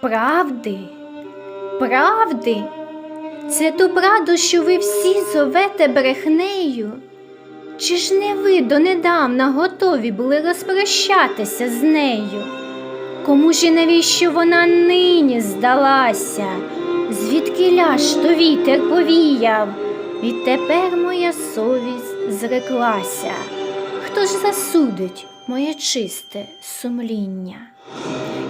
Правди, правди, це ту правду, що ви всі зовете брехнею. Чи ж не ви донедавна готові були розпрощатися з нею? Кому ж і навіщо вона нині здалася? Звідки ляж то вітер повіяв? Відтепер моя совість зреклася. Хто ж засудить моє чисте сумління?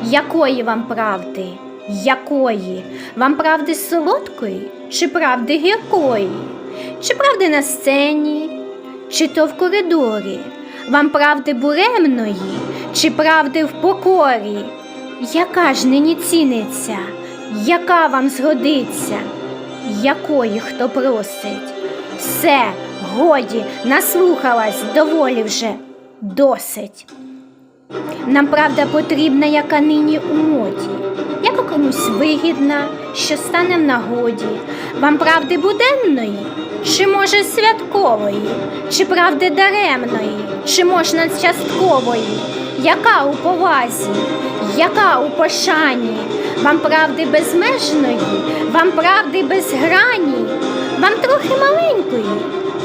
Якої вам правди? Якої? Вам правди солодкої чи правди гіркої? Чи правди на сцені, чи то в коридорі? Вам правди буремної, чи правди в покорі? Яка ж нині ціниться? Яка вам згодиться? Якої хто просить? Все, годі, наслухалась, доволі вже, досить. Нам правда потрібна, яка нині у моді, яка комусь вигідна, що стане в нагоді. Вам правди буденної, чи може святкової, чи правди даремної, чи можна часткової, яка у повазі, яка у пошані, вам правди безмежної, вам правди без грані, вам трохи маленької,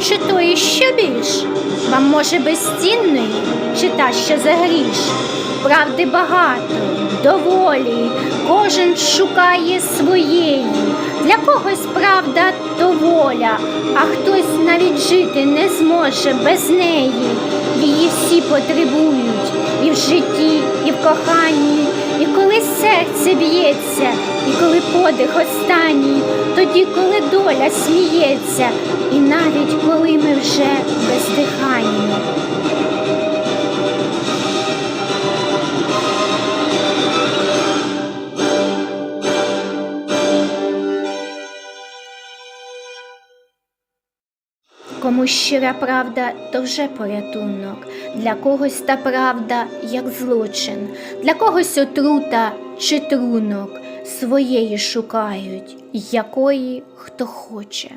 чи тої що більш, вам може безцінної, чи та що за гріш. Правди багато, доволі, кожен шукає своєї. Для когось правда то воля, а хтось навіть жити не зможе без неї. Її всі потребують і в житті, і в коханні, і коли серце б'ється, і коли подих останній, тоді, коли доля сміється, навіть коли ми вже бездиханні. Кому щира правда, то вже порятунок, для когось та правда, як злочин, для когось отрута чи трунок, своєї шукають, якої хто хоче.